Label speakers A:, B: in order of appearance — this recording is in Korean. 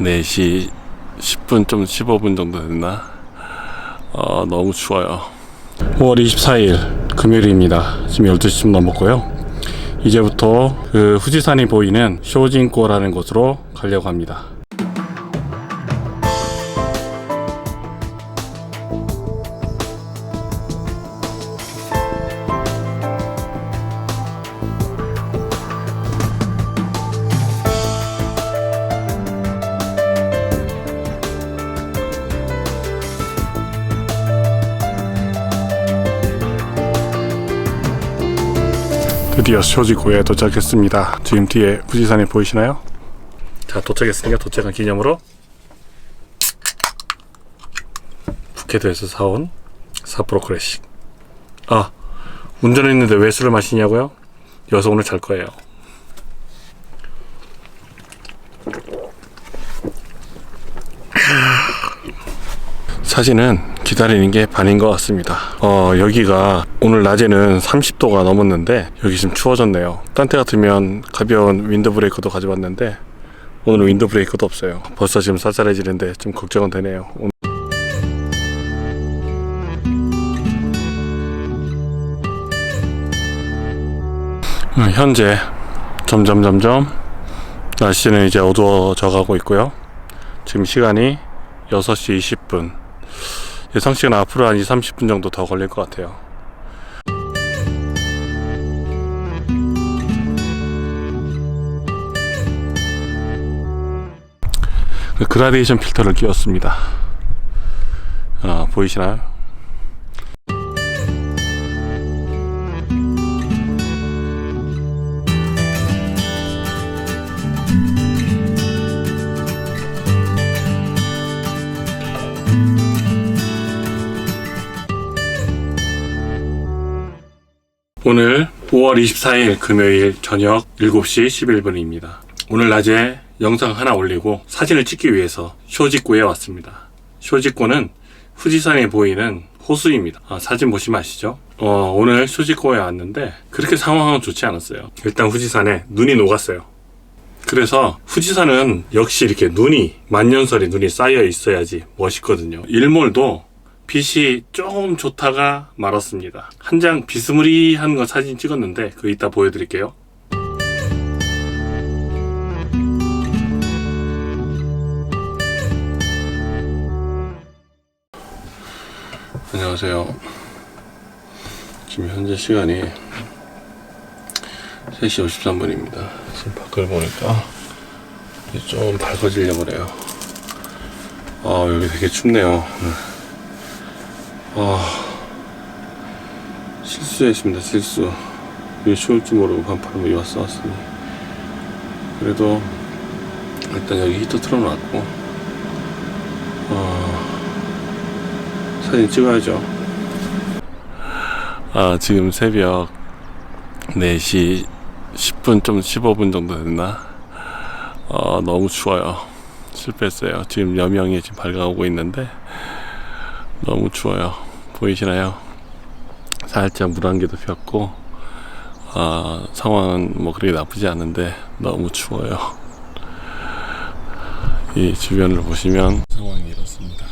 A: 4시 10분 좀 15분 정도 됐나? 어, 너무 추워요. 5월 24일 금요일입니다. 지금 12시쯤 넘었고요. 이제부터 그 후지산이 보이는 쇼진고라는 곳으로 가려고 합니다. 드디어 쇼지고에 도착했습니다. 지금 뒤에 후지산이 보이시나요? 자 도착했으니까 도착한 기념으로 푸켓에서 사온 사포로 클래식. 아 운전했는데 왜 술을 마시냐고요? 여기서 오늘 잘 거예요. 사진은 기다리는 게 반인 것 같습니다. 어, 여기가 오늘 낮에는 30도가 넘었는데 여기 지금 추워졌네요. 딴 때 같으면 가벼운 윈드 브레이커도 가져왔는데 오늘은 윈드 브레이커도 없어요. 벌써 지금 쌀쌀해지는데 좀 걱정은 되네요. 오늘 음, 현재 점점 점점 날씨는 이제 어두워져 가고 있고요. 지금 시간이 6시 20분. 예상 시간 앞으로 한 2, 30분 정도 더 걸릴 것 같아요. 그 그라데이션 필터를 끼웠습니다. 아, 보이시나요? 오늘 5월 24일 금요일 저녁 7시 11분입니다. 오늘 낮에 영상 하나 올리고 사진을 찍기 위해서 쇼직구에 왔습니다. 쇼직구는 후지산에 보이는 호수입니다. 아, 사진 보시면 아시죠? 어, 오늘 쇼직구에 왔는데 그렇게 상황은 좋지 않았어요. 일단 후지산에 눈이 녹았어요. 그래서 후지산은 역시 이렇게 눈이 만년설이 눈이 쌓여 있어야지 멋있거든요. 일몰도 빛이 조금 좋다가 말았습니다. 한 장 비스무리한 거 사진 찍었는데 그거 이따 보여드릴게요. 안녕하세요. 지금 현재 시간이 3시 53분입니다. 지금 밖을 보니까 좀 밝아지려고 그래요. 아, 여기 되게 춥네요. 아 실수했습니다 실수. 왜 추울지 모르고 반팔을 뭐 입었어 왔으니. 그래도 일단 여기 히터 틀어놨고 어, 사진 찍어야죠. 아 지금 새벽 4시 10분 좀 15분 정도 됐나? 어, 너무 추워요. 실패했어요. 지금 여명이 지금 밝아오고 있는데 너무 추워요. 보이시나요? 살짝 물한 개도 폈고, 아, 상황은 뭐 그렇게 나쁘지 않은데 너무 추워요. 이 주변을 보시면 상황이 이렇습니다.